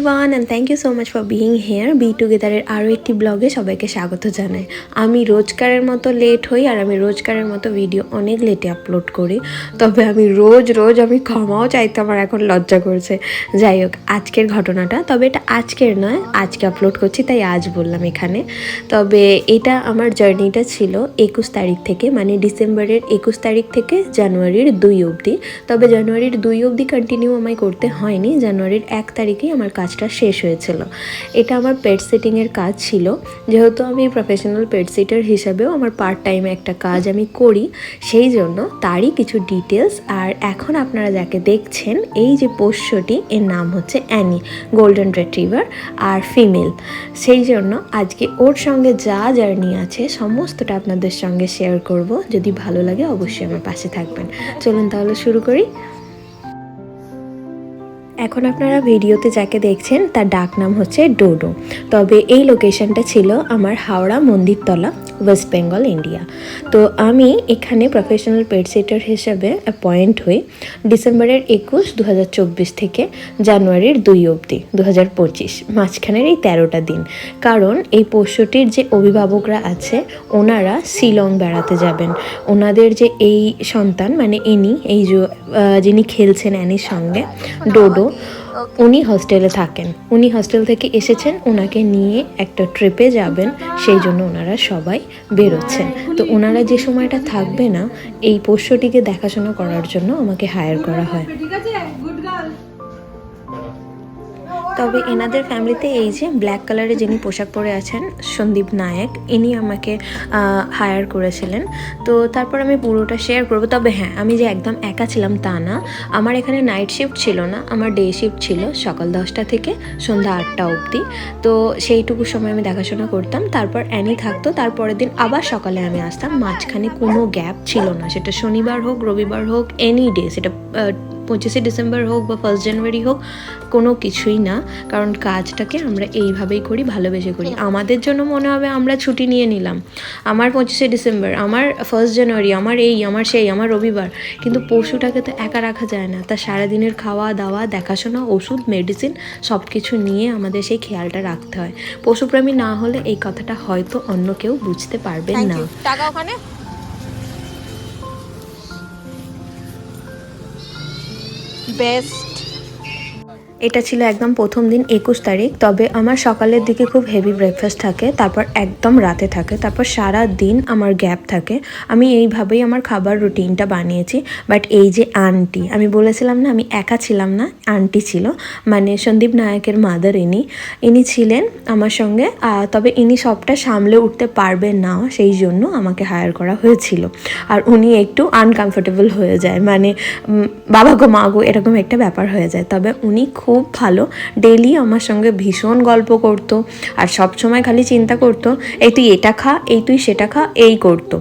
Everyone and thank you so much for being here be টুগেদারের আরও একটি ব্লগে সবাইকে স্বাগত জানাই। আমি রোজকারের মতো লেট হই, আর আমি রোজকারের মতো ভিডিও অনেক লেটে আপলোড করি। তবে আমি রোজ রোজ আমি ক্ষমাও চাইতে আমার এখন লজ্জা করছে। যাই হোক, আজকের ঘটনাটা, তবে এটা আজকের নয়, আজকে আপলোড করছি, তাই আজ বললাম এখানে। তবে এটা আমার জার্নিটা ছিল একুশ তারিখ থেকে মানে ডিসেম্বরের একুশ তারিখ থেকে জানুয়ারির দুই অবধি। তবে জানুয়ারির দুই অবধি কন্টিনিউ আমায় করতে হয়নি, জানুয়ারির এক তারিখেই আমার কাজটা শেষ হয়েছিল। এটা আমার পেট সেটিংয়ের কাজ ছিল। যেহেতু আমি প্রফেশনাল পেট সিটার হিসাবেও আমার পার্ট টাইমে একটা কাজ আমি করি, সেই জন্য তারই কিছু ডিটেলস আর এখন আপনারা যাকে দেখছেন, এই যে পোষ্যটি, এর নাম হচ্ছে অ্যানি গোল্ডেন রেট্রিভার আর ফিমেল সেই জন্য আজকে ওর সঙ্গে যা জার্নি আছে, সমস্তটা আপনাদের সঙ্গে শেয়ার করব। যদি ভালো লাগে, অবশ্যই আমার পাশে থাকবেন। চলুন তাহলে শুরু করি। এখন আপনারা ভিডিওতে যাকে দেখছেন, তার ডাক নাম হচ্ছে ডোডো। তবে এই লোকেশনটা ছিল আমার হাওড়া মন্দিরতলা, ওয়েস্ট বেঙ্গল, ইন্ডিয়া। তো আমি এখানে প্রফেশনাল পেট সিটার হিসেবে অ্যাপয়েন্ট হই ডিসেম্বরের একুশ দু থেকে জানুয়ারির দুই অবধি দু হাজার পঁচিশ। মাঝখানের এই তেরোটা দিন। কারণ এই পোষ্যটির যে অভিভাবকরা আছে, ওনারা শিলং বেড়াতে যাবেন। ওনাদের যে এই সন্তান মানে ইনি, এই যিনি খেলছেন অ্যানির সঙ্গে, ডোডো উনি হস্টেলে থাকেন। উনি হস্টেল থেকে এসেছেন ওনাকে নিয়ে একটা ট্রিপে যাবেন সেই জন্য ওনারা সবাই বেরোচ্ছেন। তো ওনারা যে সময়টা থাকবে না এই পোষ্যটিকে দেখাশোনা করার জন্য আমাকে হায়ার করা হয়। তবে এনাদের ফ্যামিলিতে এই যে ব্ল্যাক কালারে যিনি পোশাক পরে আছেন সন্দীপ নায়েক, ইনি আমাকে হায়ার করেছিলেন। তো তারপর আমি পুরোটা শেয়ার করব। তবে হ্যাঁ আমি যে একদম একা ছিলাম তা না। আমার এখানে নাইট শিফট ছিল না, আমার ডে শিফট ছিল সকাল দশটা থেকে সন্ধ্যা আটটা অবধি। তো সেইটুকু সময় আমি দেখাশোনা করতাম। তারপর অ্যানি থাকতো, তারপরের দিন আবার সকালে আমি আসতাম। মাঝখানে কোনো গ্যাপ ছিল না। সেটা শনিবার হোক, রবিবার হোক এনি ডে সেটা পঁচিশে ডিসেম্বর হোক বা ফার্স্ট জানুয়ারি হোক কোনো কিছুই না। কারণ কাজটাকে আমরা এইভাবেই করি ভালোবেসে করি। আমাদের জন্য মনে হবে আমরা ছুটি নিয়ে নিলাম। আমার পঁচিশে ডিসেম্বর আমার ফার্স্ট জানুয়ারি আমার এই আমার সেই আমার রবিবার। কিন্তু পশুটাকে তো একা রাখা যায় না। তার সারাদিনের খাওয়া দাওয়া দেখাশোনা ওষুধ মেডিসিন সব কিছু নিয়ে আমাদের সেই খেয়ালটা রাখতে হয়। পশুপ্রেমী না হলে এই কথাটা হয়তো অন্য কেউ বুঝতে পারবেন না। টাকা ওখানে? best এটা ছিল একদম প্রথম দিন একুশ তারিখ, তবে আমার সকালের দিকে খুব হেভি ব্রেকফাস্ট থাকে, তারপর একদম রাতে থাকে, তারপর সারা দিন আমার গ্যাপ থাকে। আমি এইভাবেই আমার খাবার রুটিনটা বানিয়েছি বাট এই যে আন্টি আমি বলেছিলাম না, আমি একা ছিলাম না আন্টি ছিল মানে সন্দীপ নায়কের মাদার ইনি ইনি ছিলেন আমার সঙ্গে তবে ইনি সবটা সামলে উঠতে পারবেন না, সেই জন্য আমাকে হায়ার করা হয়েছিল। আর উনি একটু আনকমফোর্টেবল হয়ে যায় মানে বাবা গো, মা গো, এরকম একটা ব্যাপার হয়ে যায়, তবে উনি খুব ভালো। ডেলি আমার সঙ্গে ভীষণ গল্প করতো আর সব সময় খালি চিন্তা করতো, এই তুই এটা খা, এই তুই সেটা খা, এই করতো।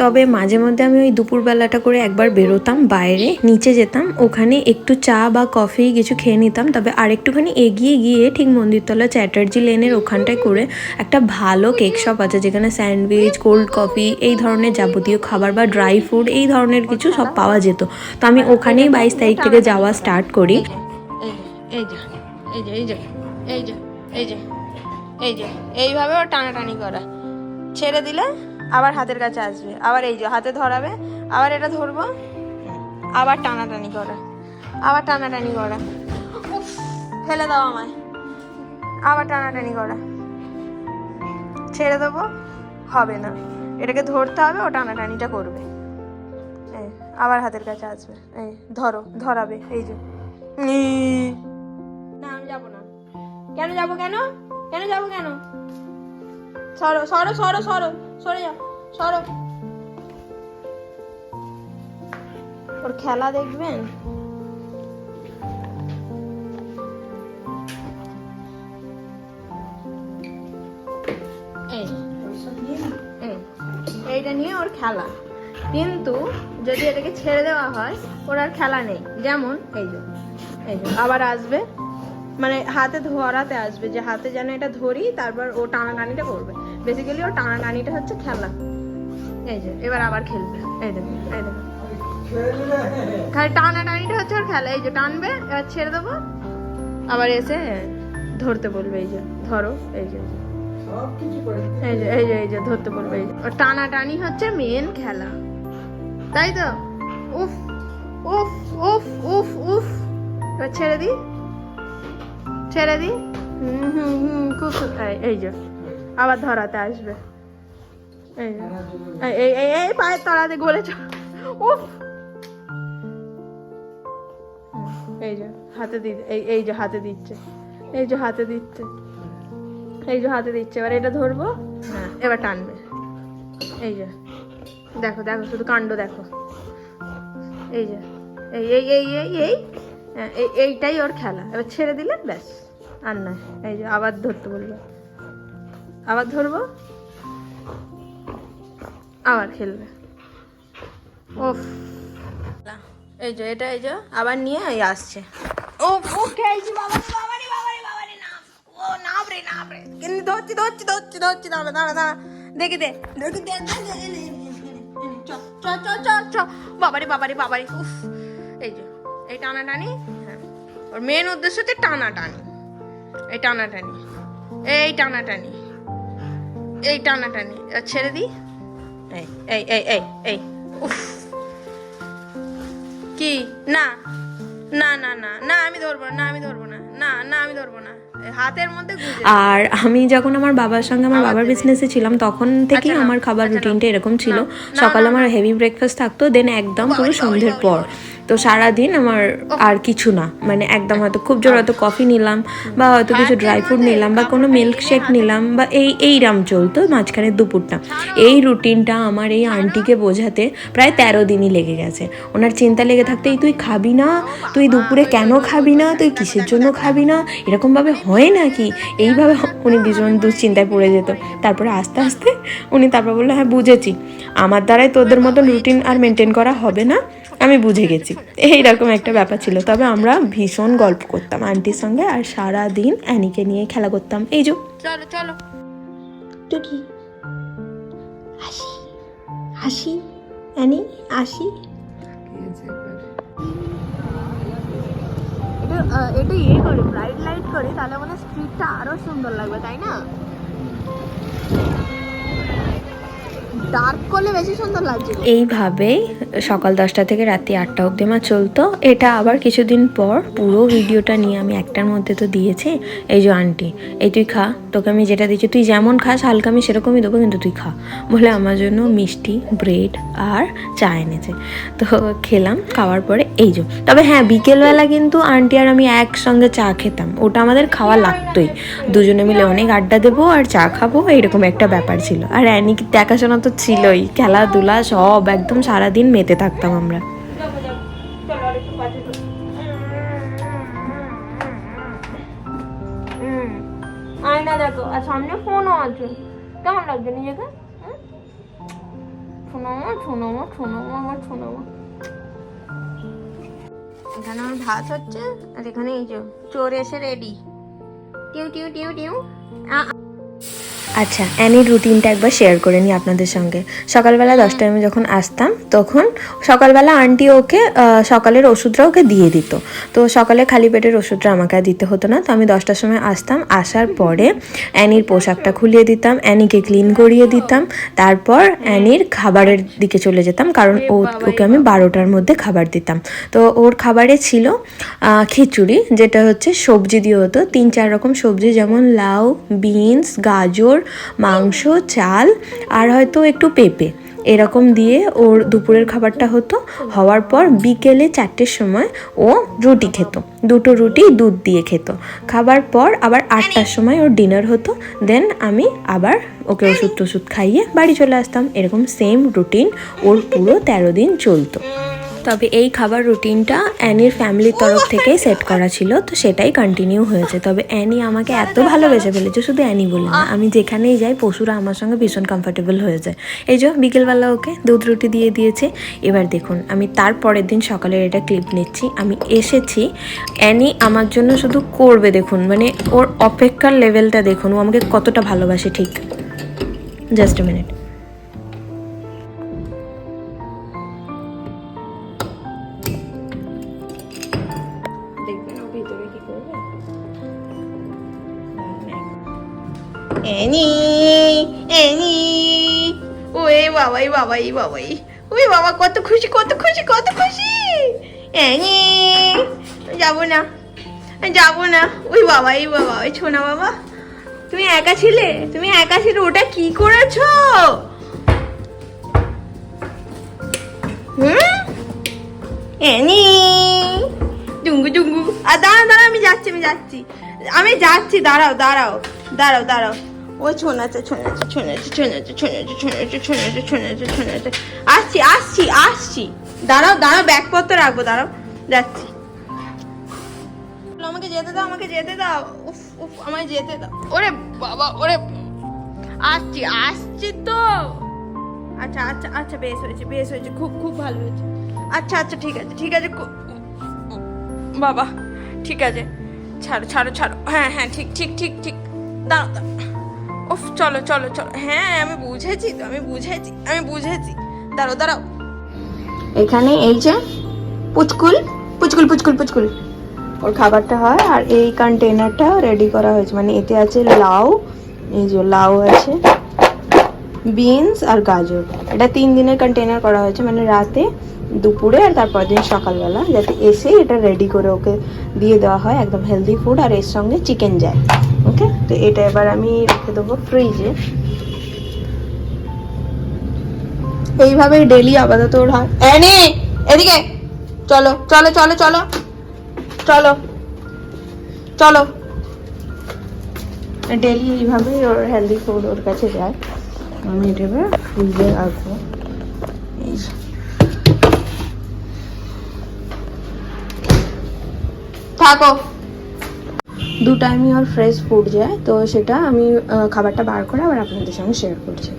তবে মাঝে মধ্যে আমি ওই দুপুরবেলাটা করে একবার বেরোতাম বাইরে, নিচে যেতাম, ওখানে একটু চা বা কফি কিছু খেয়ে নিতাম। তবে আরেকটুখানি এগিয়ে গিয়ে ঠিক মন্দিরতলা চ্যাটার্জি লেনের ওখানটায় করে একটা ভালো কেক শপ আছে, যেখানে স্যান্ডউইচ, কোল্ড কফি, এই ধরনের যাবতীয় খাবার বা ড্রাই ফ্রুট এই ধরনের কিছু সব পাওয়া যেত। তো আমি ওখানেই বাইশ তারিখ থেকে যাওয়া স্টার্ট করি। এই যে এই যে এই যে এই যে এই যে এই যে এইভাবে ও টানাটানি করা। ছেড়ে দিলে আবার হাতের কাছে আসবে। আবার এই যে, হাতে ধরাবে, আবার এটা ধরবো, আবার টানাটানি করা, আবার টানাটানি করা। ফেলে দাও আমায়। আবার টানাটানি করা। ছেড়ে দেবো, হবে না। এটাকে ধরতে হবে, ও টানাটানিটা করবে। আবার হাতের কাছে আসবে। এই, ধরো, ধরাবে, এই যে কেন যাব কেন? কেন যাব কেন? সরো সরো সরো সরো সরে যাও সরো। ওর খেলা দেখবেন? এই এই, এইটা নিয়ে ওর খেলা। কিন্তু যদি এটাকে ছেড়ে দেওয়া হয় ওর আর খেলা নেই। যেমন এই যে এই যে আবার আসবে। মানে হাতে ধরাতে আসবে যে হাতে যেন এটা ধরি, তারপর ও টানাটানিটা করবে। বেসিক্যালি ও টানাটানিটা হচ্ছে খেলা। এই যে, এবার আবার খেলবে। এই দেখো এই দেখো খালি টানাটানিটা হচ্ছে ওর খেলা। এই যে টানবে, এবার ছেড়ে দেবো। আবার এসে ধরতে বলবে, এই যে, ধরো, এই যে এই যে। এই যে এই যে ধরতে বলবে, এই যে। ও টানাটানি হচ্ছে মেন খেলা। তাই তো? উফ উফ উফ উফ উফ। এবার ছেড়ে দি ছেড়ে দি হুম হুম হুম খুব এই যে আবার ধরাতে আসবে। এই এই এই এই পায়ের তলাতে গলে উফ! এই যে হাতে দি এই এই যে হাতে দিচ্ছে। এই যে হাতে দিচ্ছে। এই যে হাতে দিচ্ছে। এবার এটা ধরবো। হ্যাঁ এবার টানবে। এই যে দেখো দেখো শুধু কাণ্ড দেখো। এই যে এই এই এই এই এই হ্যাঁ, এই এইটাই ওর খেলা। এবার ছেড়ে দিলে ব্যাস। আর নয় এই যে আবার ধরতে বলব আবার ধরবো? আবার খেলবে। ওফ। এই যে এটা এই যে আবার নিয়ে এই আসছে। ও ও খেলছি বাবা বাবা রে, বাবা রে, বাবা রে, না ও না রে না রে। কিন্তু ধরছি ধরছি ধরছি ধরছি দাঁড়া দাঁড়া দাঁড়া। দেখি দে দেখি দে চ চ চ চ বাবারে বাবারে বাবারে উফ। এই যে এই টানাটানি হ্যাঁ। ওর মেন উদ্দেশ্য হচ্ছে টানাটানি। এই টানাটানি। এই টানাটানি। এই টানাটানি। ছেড়ে দিই? এই এই এই এই এই। উফ। কি? না। না না না না আমি ধরবো না আমি ধরবো না না না আমি ধরবো না। হাতের মধ্যে আর আমি যখন আমার বাবার সঙ্গে আমার বাবার বিজনেসে ছিলাম তখন থেকেই আচ্ছা, আমার খাবার আচ্ছা, রুটিনটা এরকম ছিল। সকালে আমার হেভি ব্রেকফাস্ট থাকতো দেন একদম পুরো সন্ধ্যের পর। তো সারাদিন আমার আর কিছু না। মানে একদম হয়তো খুব জোর হয়তো কফি নিলাম বা হয়তো কিছু ড্রাই ফ্রুট নিলাম বা কোনো মিল্ক শেক নিলাম বা এই এই রাম চলতো মাঝখানে দুপুরটা। এই রুটিনটা আমার এই আন্টিকে বোঝাতে প্রায় তেরো দিনই লেগে গেছে। ওনার চিন্তা লেগে থাকতে এই তুই খাবি না? তুই দুপুরে কেন খাবি না? তুই কিসের জন্য খাবি না? এরকমভাবে হয় নাকি? এইভাবে উনি ভীষণ দুশ্চিন্তায় পড়ে যেত। তারপরে আস্তে আস্তে উনি তারপর বলল হ্যাঁ বুঝেছি। আমার দ্বারাই তোদের মতন রুটিন আর মেনটেন করা হবে না। আমি বুঝে গেছি। এইরকম একটা ব্যাপার ছিল। তবে আমরা ভীষণ গল্প করতাম আন্টির সঙ্গে আর সারা দিন অ্যানিকে নিয়ে খেলা করতাম। এই যে। চলো চলো। টুকি হাসি? হাসি? অ্যানি আসি এটা এটা ইয়ে করে ব্রাইট লাইট করে তাহলে মানে স্ট্রিটটা আরও সুন্দর লাগবে তাই না? ডার্ক করলে বেশি সুন্দর এইভাবেই সকাল দশটা থেকে রাত্রি আটটা অবধি আমার চলতো। এটা আবার কিছুদিন পর পুরো ভিডিওটা নিয়ে আমি একটার মধ্যে তো দিয়েছি, এই যে আন্টি, এই তুই খা, তোকে আমি যেটা দিচ্ছি তুই যেমন খাস, হালকা আমি সেরকমই দেবো, কিন্তু তুই খা। বলে আমার জন্য মিষ্টি, ব্রেড আর চা এনেছে। তো খেলাম, খাওয়ার পরে এই যে, তবে হ্যাঁ বিকেলবেলা কিন্তু আন্টি আর আমি একসঙ্গে চা খেতাম। ওটা আমাদের খাওয়া লাগতোই। দুজনে মিলে অনেক আড্ডা দেবো আর চা খাব এইরকম একটা ব্যাপার ছিল। আর অ্যানি দেখাশোনা তো ছিলই, খেলাধুলা সব একদম সারাদিন মেতে থাকতাম আমরা। আয়না দেখো, আর সামনে ফোনও আছে। কেমন লাগছে নিজেকে? হুম? শোনো আমার শোনো আমার শোনো আমার শোনো আমার এখানে আমার ভাত হচ্ছে, আর এখানে এই যে চোর এসে রেডি টিউ টিউ টিউ টিউ। আচ্ছা অ্যানির রুটিনটা একবার শেয়ার করে নিই আপনাদের সঙ্গে। সকালবেলা দশটায় আমি যখন আসতাম তখন সকালবেলা আন্টি ওকে সকালের ওষুধটা ওকে দিয়ে দিত। তো সকালে খালি পেটের ওষুধটা আমাকে আর দিতে হতো না। তো আমি দশটার সময় আসতাম আসার পরে অ্যানির পোশাকটা খুলিয়ে দিতাম অ্যানিকে ক্লিন করিয়ে দিতাম। তারপর অ্যানির খাবারের দিকে চলে যেতাম কারণ ও ওকে আমি বারোটার মধ্যে খাবার দিতাম। তো ওর খাবারে ছিল খিচুড়ি যেটা হচ্ছে সবজি দিয়ে হতো। তিন চার রকম সবজি যেমন লাউ বিনস গাজর মাংস, চাল আর হয়তো একটু পেঁপে। এরকম দিয়ে ওর দুপুরের খাবারটা হতো। হওয়ার পর বিকেলে চারটের সময় ও রুটি খেত। দুটো রুটি দুধ দিয়ে খেত। খাবার পর আবার আটটার সময় ওর ডিনার হতো। দেন আমি আবার ওকে ওষুধ টষুধ খাইয়ে বাড়ি চলে আসতাম। এরকম সেম রুটিন ওর পুরো তেরো দিন চলতো। তবে এই খাবার রুটিনটা অ্যানির ফ্যামিলির তরফ থেকেই সেট করা ছিল, তো সেটাই কন্টিনিউ হয়েছে। তবে অ্যানি আমাকে এত ভালোবেসে ফেলেছে, শুধু অ্যানি বলে না, আমি যেখানেই যাই পশুরা আমার সঙ্গে ভীষণ কমফর্টেবল হয়ে যায়। এই যে বিকেলবেলা ওকে দুধ রুটি দিয়ে দিয়েছে, এবার দেখুন, আমি তার পরের দিন সকালের এটা ক্লিপ নিচ্ছি, আমি এসেছি, অ্যানি আমার জন্য শুধু করবে দেখুন মানে ওর অপেক্ষার লেভেলটা দেখুন, ও আমাকে কতটা ভালোবাসে, ঠিক? Just minute any anyway Babai Babai Babai ওই বাবা, কত খুশি কত খুশি কত খুশি। এনি যাব না যাব না। ওই বাবাই বাবা, ওই ছোনা বাবা। তুমি একা ছিলে? তুমি একা ছিলে, ওটা কি করেছ? হুম? এনি ডুঙ্গু ডুঙ্গু। আর দাঁড়াও দাঁড়াও, আমি যাচ্ছি আমি যাচ্ছি। আমি যাচ্ছি, দাঁড়াও দাঁড়াও দাঁড়াও দাঁড়াও। ও ছোনাচ্ছে ছোনাচ্ছে ছোনাচ্ছে ছোনাচ্ছে ছোনাচ্ছে ছোনাচ্ছে ছোনাচ্ছে ছোনাচ্ছে ছোনাচ্ছে আসছি আসছি আসছি। দাঁড়াও দাঁড়াও ব্যাগপত্র রাখব দাঁড়াও যাচ্ছি। আমাকে যেতে দাও আমাকে যেতে দাও। উফ উফ আমায় যেতে দাও। ওরে বাবা ওরে আসছি আসছি তো। আচ্ছা আচ্ছা আচ্ছা বেশ হয়েছে বেশ হয়েছে খুব খুব ভালো হয়েছে। আচ্ছা আচ্ছা ঠিক আছে ঠিক আছে বাবা ঠিক আছে। ছাড়ো ছাড়ো ছাড়ো। হ্যাঁ হ্যাঁ ঠিক ঠিক ঠিক ঠিক। দাঁড়াও দাঁড়াও। ওফ, চলো চলো চলো। হ্যাঁ আমি বুঝেছি তো আমি বুঝেছি আমি বুঝেছি। দাঁড়াও দাঁড়াও। এখানে এই যে পুচকুল পুচকুল পুচকুল পুচকুল। ওর খাবারটা হয় আর এই কন্টেনারটা রেডি করা হয়েছে। মানে এতে আছে লাউ, এই যে লাউ আছে বিনস আর গাজর। এটা তিন দিনের কন্টেনার করা হয়েছে মানে রাতে, দুপুরে আর তারপর দিন সকালবেলা। যাতে এসে এটা রেডি করে ওকে দিয়ে দেওয়া হয়, একদম হেলদি ফুড আর এর সঙ্গে চিকেন যায়। ওকে? তো এটা এবার আমি রেখে দেবো ফ্রিজে এইভাবে ডেলি আপাতত ওর হয়। এনে এদিকে! চলো চলো চলো চলো। চলো। চলো। ডেলি এইভাবেই ওর হেলদি ফুড ওর কাছে যায়। আমি এটা এবার ফ্রিজে রাখব। থাকো। দু টাইমই ওর ফ্রেশ ফুড যায়, তো সেটা আমি খাবারটা বার করে আবার আপনাদের সঙ্গে শেয়ার করছি।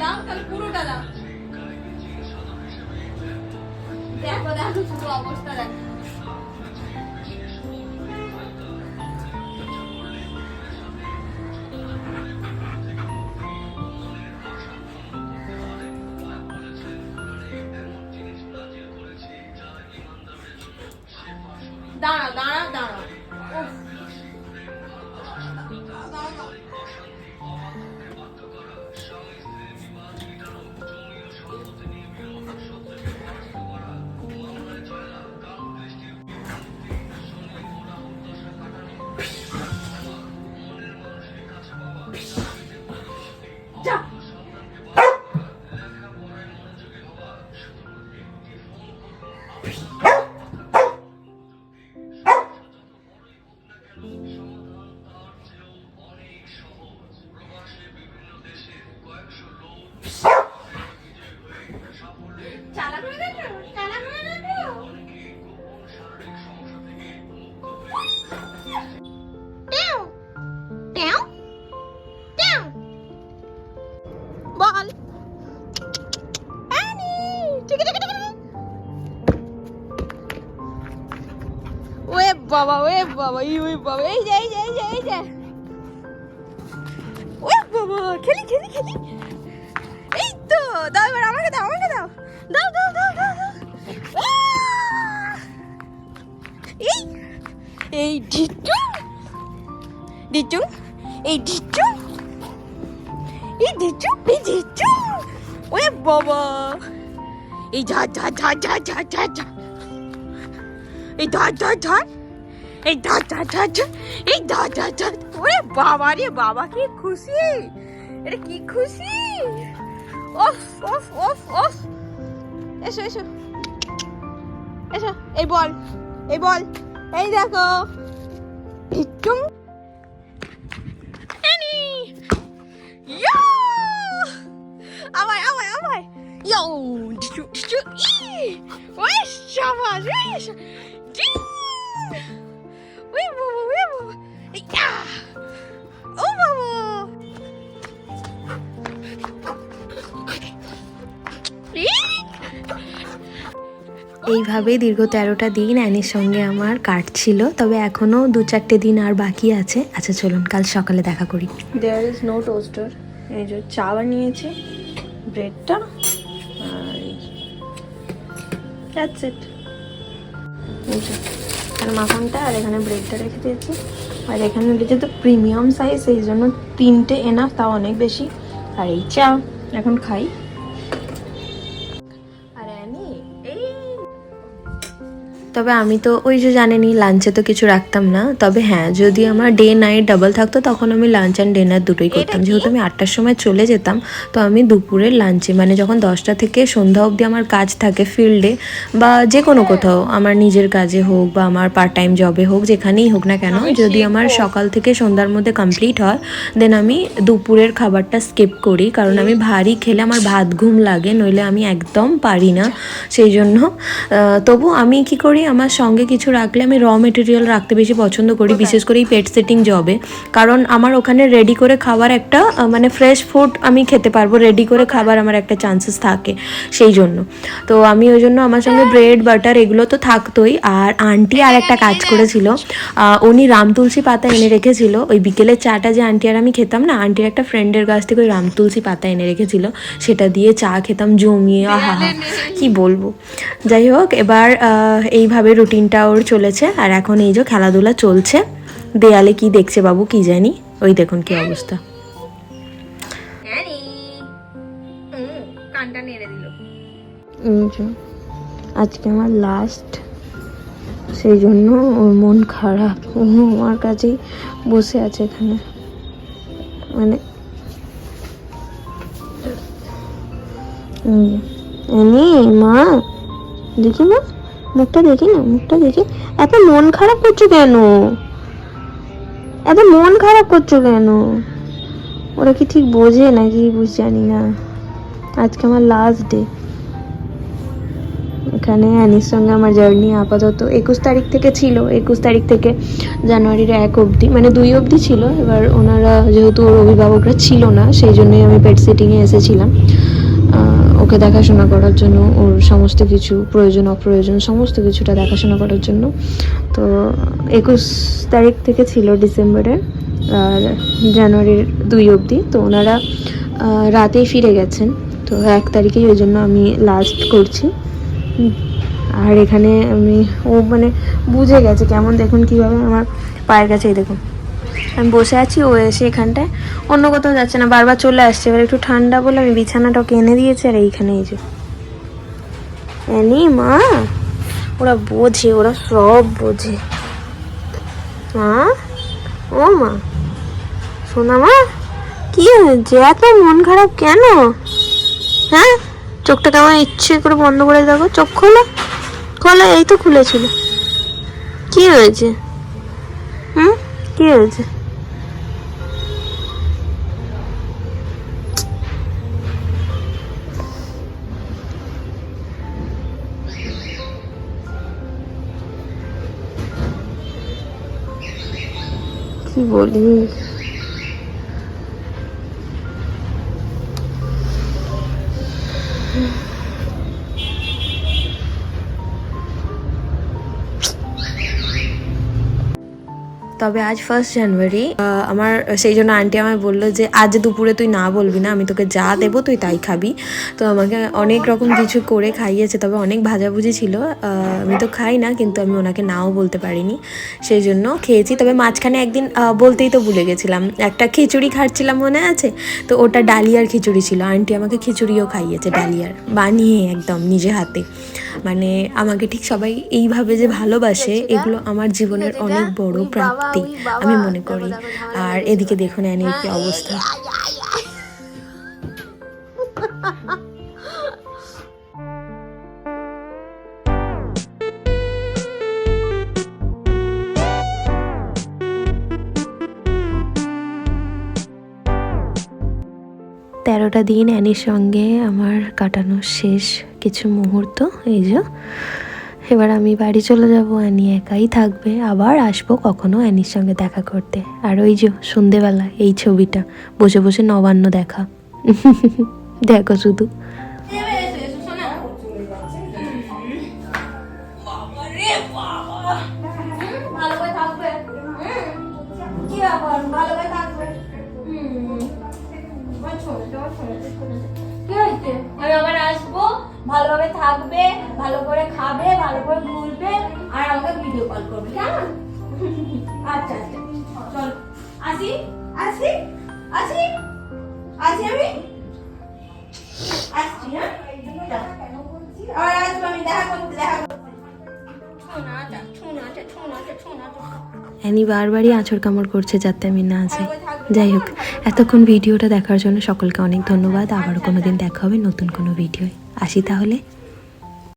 দাম তাহলে দাম দেখো দেখো শুধু অবস্থা দেখো। ওয়ে বাবা ওয়ে বাবা ই ওই বাবা, এই যে এই যে এই যে এই যে। ওয়ে বাবা, খেলি খেলি খেলি। এই তো, দাও এবার আমাকে দাও আমাকে দাও। দাও দাও দাও দাও দাও। এই এই ডিটু ডিটু এই ডিটু এই ডিটু এই ডিটু ওয়ে বাবা। এই ধর ধর ধর ধর ধর ধর ধর। এই ধর ধর ধর। এই ধর ধর ধর ধর। এই ধর ধর ধর। ওরে বাবা রে বাবা, কি খুশি। এটা কি খুশি? ওফ ওফ ওফ ওফ। এসো এসো। এসো, এই বল এই বল। এই দেখো। বাবা ইয়া ও বাবা ই এইভাবেই দীর্ঘ তেরোটা দিন অ্যানির সঙ্গে আমার কাটছিল তবে এখনও দু চারটে দিন আর বাকি আছে। আচ্ছা চলুন কাল সকালে দেখা করি। দেয়ার ইজ নো টোস্টার এই যে চা বানিয়েছে ব্রেডটা দ্যাটস ইট এখানে মাখনটা আর এখানে ব্রেডটা রেখে দিয়েছি। আর এখানে যেহেতু প্রিমিয়াম সাইজ সেই জন্য তিনটে এনাফ তাও অনেক বেশি। আর এই চা, এখন খাই। তবে আমি তো ওই যে জানেনি লাঞ্চে তো কিছু রাখতাম না। তবে হ্যাঁ যদি আমার ডে নাইট ডাবল থাকতো তখন আমি লাঞ্চ অ্যান্ড ডিনার দুটোই করতাম। যেহেতু আমি আটটার সময় চলে যেতাম তো আমি দুপুরের লাঞ্চে মানে যখন দশটা থেকে সন্ধ্যা অবধি আমার কাজ থাকে ফিল্ডে বা যে কোনো কোথাও আমার নিজের কাজে হোক বা আমার পার্ট টাইম জবে হোক যেখানেই হোক না কেন যদি আমার সকাল থেকে সন্ধ্যার মধ্যে কমপ্লিট হয় দেন আমি দুপুরের খাবারটা স্কিপ করি। কারণ আমি ভারী খেলে আমার ভাত ঘুম লাগে নইলে আমি একদম পারি না। সেই জন্য তবু আমি কি করি আমার সঙ্গে কিছু রাখলে আমি র মেটেরিয়াল রাখতে বেশি পছন্দ করি বিশেষ করে এই পেট সেটিং জবে কারণ আমার ওখানে রেডি করে খাবার একটা মানে ফ্রেশ ফুড আমি খেতে পারব রেডি করে খাবার আমার একটা চান্সেস থাকে সেই জন্য। তো আমি ওই জন্য আমার সঙ্গে ব্রেড বাটার এগুলো তো থাকতোই। আর আন্টি আর একটা কাজ করেছিল উনি রাম তুলসী পাতা এনে রেখেছিল। ওই বিকেলের চাটা যে আন্টি আর আমি খেতাম না আন্টির একটা ফ্রেন্ডের কাছ থেকে ওই রাম তুলসী পাতা এনে রেখেছিল। সেটা দিয়ে চা খেতাম জমিয়ে আহা কি বলব? যাই হোক এবার আহ, এইভাবে রুটিনটা ওর চলেছে আর এখন এই যে খেলাধুলা চলছে। দেয়ালে কি দেখছে বাবু কি জানি? ওই দেখুন কি অবস্থা। দিল। আজকে আমার লাস্ট সেই জন্য ওর মন খারাপ। ও আমার কাছেই বসে আছে এখানে। মানে মা দেখি মা। মুখটা দেখি না, মুখটা দেখি। এত মন খারাপ করছ কেন? এত মন খারাপ করছ কেন? ওরা কি ঠিক বোঝে নাকি? বুঝ জানি না। আজকে আমার লাস্ট ডে এখানে অ্যানির সঙ্গে আমার জার্নি আপাতত একুশ তারিখ থেকে ছিল। একুশ তারিখ থেকে জানুয়ারির এক অবধি মানে দুই অবধি ছিল। এবার ওনারা যেহেতু ওর অভিভাবকরা ছিল না, সেই জন্যই আমি পেট সিটিংয়ে এসেছিলাম। ওকে দেখাশোনা করার জন্য, ওর সমস্ত কিছু, প্রয়োজন, অপ্রয়োজন, সমস্ত কিছুটা দেখাশোনা করার জন্য। তো একুশ তারিখ থেকে ছিল ডিসেম্বরের, আর জানুয়ারির দুই অবধি। তো ওনারা রাতেই ফিরে গেছেন। তো এক তারিখেই ওই জন্য আমি লাস্ট করছি। আর এখানে আমি, ও মানে বুঝে গেছে কেমন, দেখুন কীভাবে আমার পায়ের কাছেই দেখুন। আমি বসে আছি, ও এসে এখানটায়। অন্য কোথাও যাচ্ছে না, বারবার চলে আসছে। এবার একটু ঠান্ডা বলে আমি বিছানাটাকে এনে দিয়েছি, আর এইখানে এই যে। এনি মা? ওরা বোঝে, ওরা সব বোঝে। মা? ও মা। শোনা মা? কি হয়েছে? এত মন খারাপ কেন? হ্যাঁ? চোখটা কেমন ইচ্ছে করে বন্ধ করে দেখো চোখ খোলো। খোলো, এই তো খুলেছিল। কি হয়েছে? হুম? কি হয়েছে কি বলি? তবে আজ ফার্স্ট জানুয়ারি আমার, সেই জন্য আন্টি আমায় বলল যে, আজ দুপুরে তুই না বলবি না, আমি তোকে যা দেবো তুই তাই খাবি। তো আমাকে অনেক রকম কিছু করে খাইয়েছে, তবে অনেক ভাজাভুজি ছিল। আমি তো খাই না, কিন্তু আমি ওনাকে নাও বলতে পারিনি। সেই জন্য খেয়েছি, তবে মাঝখানে একদিন বলতেই তো ভুলে গেছিলাম। একটা খিচুড়ি খাচ্ছিলাম মনে আছে? তো ওটা ডালিয়ার খিচুড়ি ছিল। আন্টি আমাকে খিচুড়িও খাইয়েছে, ডালিয়ার। বানিয়ে একদম নিজে হাতে। মানে আমাকে ঠিক সবাই এইভাবে যে ভালোবাসে এগুলো আমার জীবনের অনেক বড় প্রাপ্তি আমি মনে করি। আর এদিকে দেখুন অ্যানির কি অবস্থা। তেরোটা দিন অ্যানির সঙ্গে আমার কাটানো শেষ কিছু মুহূর্ত, এই যে। এবার আমি বাড়ি চলে যাব, অ্যানি একাই থাকবে। আবার আসব কখনো অ্যানির সঙ্গে দেখা করতে। আর ওই যে সন্ধেবেলা, এই ছবিটা, বসে বসে নবান্ন দেখা। দেখো শুধু। অ্যানি বারবারই আঁচড় কামড় করছে যাতে আমি না যাই যাই হোক, এতক্ষণ ভিডিওটা দেখার জন্য সকলকে অনেক ধন্যবাদ। আবারও কোনো দিন দেখা হবে নতুন কোনো ভিডিও আসি তাহলে।